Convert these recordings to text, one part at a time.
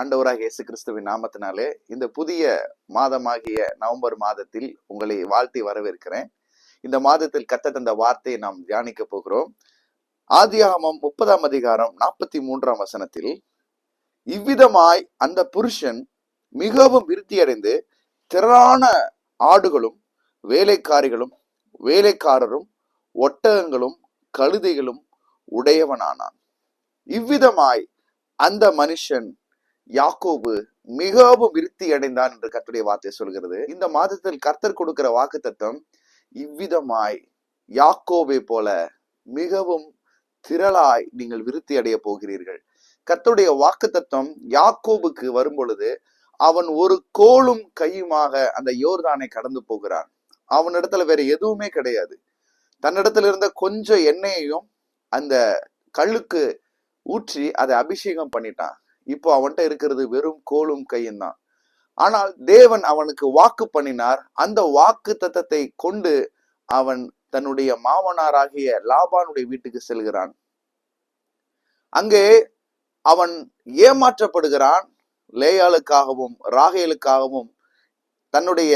ஆண்டவராக இயேசு கிறிஸ்துவின் நாமத்தினாலே இந்த புதிய மாதமாகிய நவம்பர் மாதத்தில் உங்களை வாழ்த்தி வரவேற்கிறேன். இந்த மாதத்தில் கத்த தந்த வார்த்தையை நாம் தியானிக்க போகிறோம். ஆதியாகமம் முப்பதாம் அதிகாரம் நாற்பத்தி மூன்றாம் வசனத்தில் இவ்விதமாய் அந்த புருஷன் மிகவும் விருத்தியடைந்து திரளான ஆடுகளும் வேலைக்காரிகளும் வேலைக்காரரும் ஒட்டகங்களும் கழுதைகளும் உடையவனானான். இவ்விதமாய் அந்த மனுஷன் யாக்கோபு மிகவும் விருத்தி அடைந்தான் என்று கர்த்தருடைய வார்த்தை சொல்கிறது. இந்த மாதத்தில் கர்த்தர் கொடுக்கிற வாக்கு தத்துவம் இவ்விதமாய். யாக்கோபை போல மிகவும் திரளாய் நீங்கள் விருத்தி அடைய போகிறீர்கள். கர்த்தருடைய வாக்கு தத்துவம் யாக்கோபுக்கு வரும் பொழுது அவன் ஒரு கோலும் கையுமாக அந்த யோர்தானை கடந்து போகிறான். அவனிடத்துல வேற எதுவுமே கிடையாது. தன்னிடத்துல இருந்த கொஞ்சம் எண்ணெயையும் அந்த கல்லுக்கு ஊற்றி அதை அபிஷேகம் பண்ணிட்டான். இப்போ அவன்கிட்ட இருக்கிறது வெறும் கோலும் கையும் தான். ஆனால் தேவன் அவனுக்கு வாக்கு பண்ணினார். அந்த வாக்கு தத்தத்தை கொண்டு அவன் தன்னுடைய மாமனாராகிய லாபானுடைய வீட்டுக்கு செல்கிறான். அங்கே அவன் ஏமாற்றப்படுகிறான். லேயாளுக்காகவும் ராகேலுக்காகவும் தன்னுடைய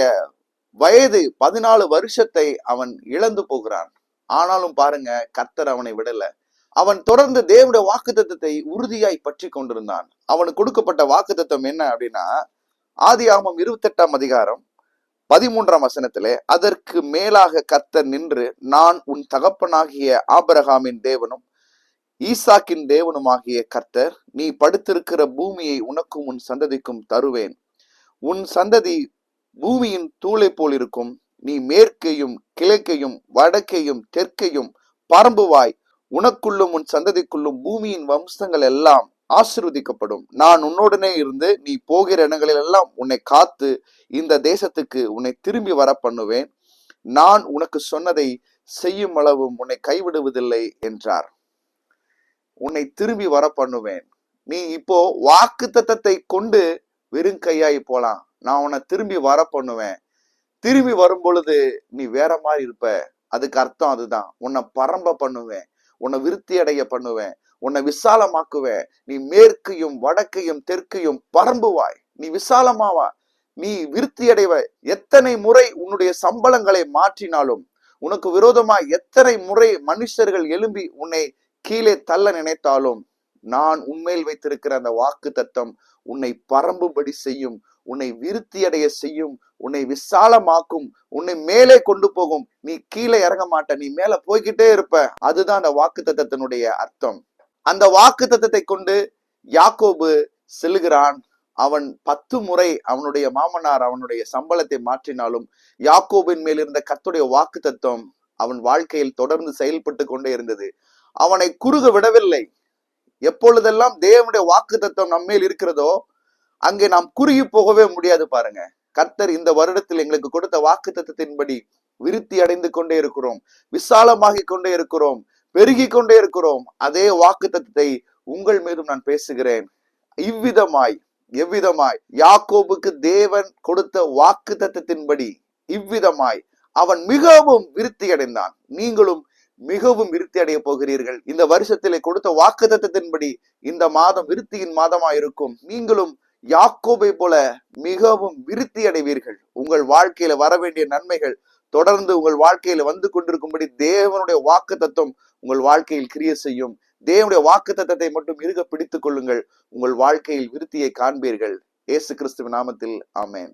வயது பதினாலு வருஷத்தை அவன் இழந்து போகிறான். ஆனாலும் பாருங்க கர்த்தர் அவனை விடல. அவன் தொடர்ந்து தேவனுடைய வாக்குத்தத்தை உறுதியாய் பற்றி கொண்டிருந்தான். அவனுக்கு கொடுக்கப்பட்ட வாக்குத்தத்தம் என்ன அப்படின்னா ஆதி ஆமம் இருபத்தெட்டாம் அதிகாரம் பதிமூன்றாம் வசனத்திலே அதற்கு மேலாக கத்தர் நின்று நான் உன் தகப்பனாகிய ஆபரகாமின் தேவனும் ஈசாக்கின் தேவனுமாகிய கர்த்தர் நீ படுத்திருக்கிற பூமியை உனக்கும் உன் சந்ததிக்கும் தருவேன். உன் சந்ததி பூமியின் தூளை போல் இருக்கும் நீ மேற்கையும் கிழக்கையும் வடக்கையும் தெற்கையும் பரம்புவாய். உனக்குள்ளும் உன் சந்ததிக்குள்ளும் பூமியின் வம்சங்கள் எல்லாம் ஆசிர்வதிக்கப்படும். நான் உன்னுடனே இருந்து நீ போகிற இடங்களில் எல்லாம் உன்னை காத்து இந்த தேசத்துக்கு உன்னை திரும்பி வர பண்ணுவேன். நான் உனக்கு சொன்னதை செய்யும் அளவும் உன்னை கைவிடுவதில்லை என்றார். உன்னை திரும்பி வர பண்ணுவேன். நீ இப்போ வாக்கு தத்தத்தை கொண்டு வெறும் கையாய் போலாம். நான் உன்னை திரும்பி வர பண்ணுவேன். திரும்பி வரும் பொழுது நீ வேற மாதிரி இருப்ப. அதுக்கு அர்த்தம் அதுதான். உன்னை பரம்ப பண்ணுவேன். உன்னை விருத்தி அடைய பண்ணுவேன். உன்னை விசாலமாக்குவேன். நீ மேற்கையும் வடக்கையும் தெற்கையும் பரம்புவாய். நீ விசாலமாவா நீ விருத்தி அடைவ எத்தனை முறை உன்னுடைய சம்பளங்களை மாற்றினாலும் உனக்கு விரோதமா எத்தனை முறை மனுஷர்கள் எழும்பி உன்னை கீழே தள்ள நினைத்தாலும் நான் உண்மையில் வைத்திருக்கிற அந்த வாக்கு தத்தம் உன்னை பரம்பும்படி செய்யும். உன்னை விருத்தி அடைய செய்யும் உன்னை விசாலமாக்கும் உன்னை மேலே கொண்டு போகும். நீ கீழே இறங்க மாட்ட நீ மேல போய்கிட்டே இருப்ப. அதுதான் அந்த வாக்கு தத்தத்தினுடைய அர்த்தம். அந்த வாக்கு தத்தத்தை கொண்டு யாக்கோபு செல்கிறான் அவன் பத்து முறை அவனுடைய மாமனார் அவனுடைய சம்பளத்தை மாற்றினாலும் யாக்கோபின் மேல் இருந்த கத்துடைய வாக்கு தத்துவம் அவன் வாழ்க்கையில் தொடர்ந்து செயல்பட்டு கொண்டே இருந்தது. அவனை குறுக விடவில்லை. எப்பொழுதெல்லாம் தேவனுடைய வாக்கு தத்துவம் நம்மேல் இருக்கிறதோ அங்கே நாம் குறுகி போகவே முடியாது பாருங்க. கர்த்தர் இந்த வருடத்தில் எங்களுக்கு கொடுத்த வாக்கு தத்துவத்தின்படி விருத்தி அடைந்து கொண்டே இருக்கிறோம். விசாலமாகி கொண்டே இருக்கிறோம். பெருகி கொண்டே இருக்கிறோம். அதே வாக்கு தத்துவத்தை உங்கள் மீதும் நான் பேசுகிறேன். இவ்விதமாய் எவ்விதமாய் யாக்கோபுக்கு தேவன் கொடுத்த வாக்கு தத்துவத்தின்படி இவ்விதமாய் அவன் மிகவும் விருத்தி அடைந்தான். நீங்களும் மிகவும் விருத்தி அடைய போகிறீர்கள். இந்த வருஷத்திலே கொடுத்த வாக்கு தத்துவத்தின்படி இந்த மாதம் விருத்தியின் மாதமா இருக்கும் நீங்களும் யாக்கோபை போல மிகவும் விருத்தி அடைவீர்கள் உங்கள் வாழ்க்கையில வர வேண்டிய நன்மைகள் தொடர்ந்து உங்கள் வாழ்க்கையில வந்து கொண்டிருக்கும்படி தேவனுடைய வாக்கு தத்துவம் உங்கள் வாழ்க்கையில் கிரிய செய்யும். தேவனுடைய வாக்கு தத்தத்தை மட்டும் இருக பிடித்துக் கொள்ளுங்கள். உங்கள் வாழ்க்கையில் விருத்தியை காண்பீர்கள். இயேசு கிறிஸ்துவ நாமத்தில். ஆமேன்.